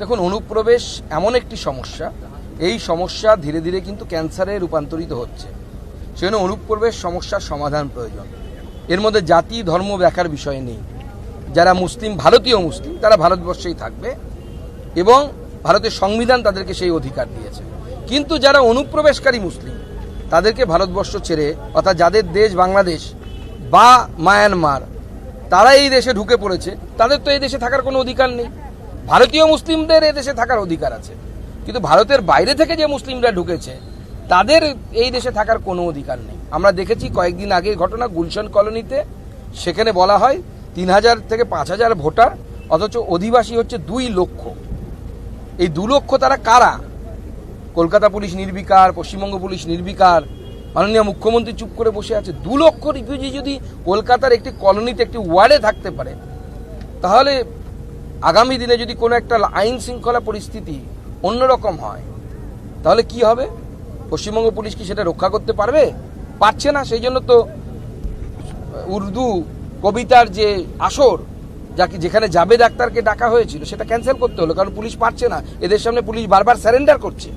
দেখুন, অনুপ্রবেশ এমন একটি সমস্যা। এই সমস্যা ধীরে ধীরে কিন্তু ক্যান্সারে রূপান্তরিত হচ্ছে। সেজন্য অনুপ্রবেশ সমস্যার সমাধান প্রয়োজন। এর মধ্যে জাতি, ধর্ম ব্যাখ্যার বিষয় নেই। যারা মুসলিম, ভারতীয় মুসলিম, তারা ভারতবর্ষেই থাকবে এবং ভারতের সংবিধান তাদেরকে সেই অধিকার দিয়েছে। কিন্তু যারা অনুপ্রবেশকারী মুসলিম, তাদেরকে ভারতবর্ষ ছেড়ে, অর্থাৎ যাদের দেশ বাংলাদেশ বা মায়ানমার, তারা এই দেশে ঢুকে পড়েছে। তাদের তো এই দেশে থাকার কোনো অধিকার নেই। ভারতীয় মুসলিমদের এই দেশে থাকার অধিকার আছে। কিন্তু ভারতের বাইরে থেকে যে মুসলিমরা ঢুকেছে, তাদের এই দেশে থাকার কোনো অধিকার নেই। আমরা দেখেছি কয়েকদিন আগের ঘটনা গুলশন কলোনিতে। সেখানে বলা হয়, তিন হাজার থেকে পাঁচ হাজার ভোটার, অথচ অধিবাসী হচ্ছে দুই লক্ষ। এই দু লক্ষ তারা কারা? কলকাতা পুলিশ নির্বিকার, পশ্চিমবঙ্গ পুলিশ নির্বিকার, মাননীয় মুখ্যমন্ত্রী চুপ করে বসে আছে। দু লক্ষ রিফিউজি যদি কলকাতার একটি কলোনিতে, একটি ওয়ার্ডে থাকতে পারে, তাহলে আগামী দিনে যদি কোনো একটা আইন শৃঙ্খলা পরিস্থিতি অন্যরকম হয়, তাহলে কি হবে? পশ্চিমবঙ্গ পুলিশ কি সেটা রক্ষা করতে পারবে? পারছে না, সেই জন্য তো উর্দু কবিতার যে আসর যাকে যেখানে জাবেদ আক্তারকে ডাকা হয়েছিল, সেটা ক্যান্সেল করতে হলো, কারণ পুলিশ পারছে না। এদের সামনে পুলিশ বারবার স্যারেন্ডার করছে।